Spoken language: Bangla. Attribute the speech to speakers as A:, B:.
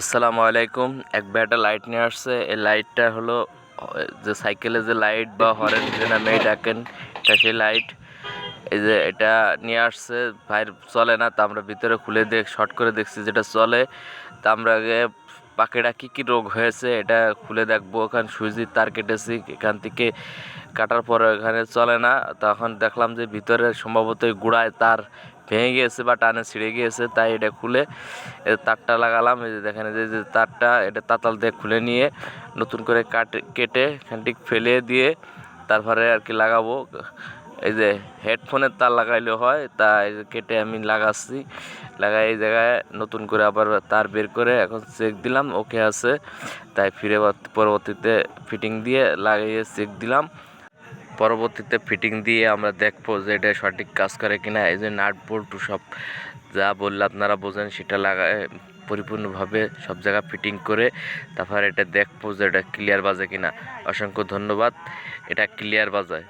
A: আসসালামু আলাইকুম। এক ব্যাটা লাইট নিয়ে আসছে। এই লাইটটা হলো, যে সাইকেলে যে লাইট বা হরেন যে নামে ডাকেন, এটা সেই লাইট এই যে এটা নিয়ে আসছে ভাইয়ের চলে না, তা আমরা ভিতরে খুলে দেখ শর্ট করে দেখছি যেটা চলে। তা আমরা আগে পাখিটা কী কী রোগ হয়েছে, এটা খুলে দেখব। ওখানে সুইচির তার কেটেছি, এখান থেকে কাটার পরে এখানে চলে না। তখন দেখলাম যে ভিতরে সম্ভবত গুড়ায় তার ভেঙে গিয়েছে বা টানে ছিঁড়ে গিয়েছে, তাই এটা খুলে তারটা লাগালাম। এই যে দেখেন যে যে তারটা, এটা তাতাল দিয়ে খুলে নিয়ে নতুন করে কাটে, কেটে এখানটি ফেলে দিয়ে তারপরে আর কি লাগাবো। এই যে হেডফোনের তার লাগাইলে হয় তা কেটে আমি লাগাচ্ছি। লাগাই এই জায়গায় নতুন করে আবার তার বের করে এখন চেক দিলাম, ওকে আছে। তাই ফিরে পরবর্তীতে ফিটিং দিয়ে লাগিয়ে চেক দিলাম। পরবর্তীতে ফিটিং দিয়ে আমরা দেখব যে এটা সঠিক কাজ করে কিনা, এই যে নাট বল্টু সব যা বললে আপনারা বোঝেন, সেটা লাগায় পরিপূর্ণভাবে সব জায়গা ফিটিং করে তারপর এটা দেখব যে এটা ক্লিয়ার বাজে কিনা। অসংখ্য ধন্যবাদ। এটা ক্লিয়ার বাজায়।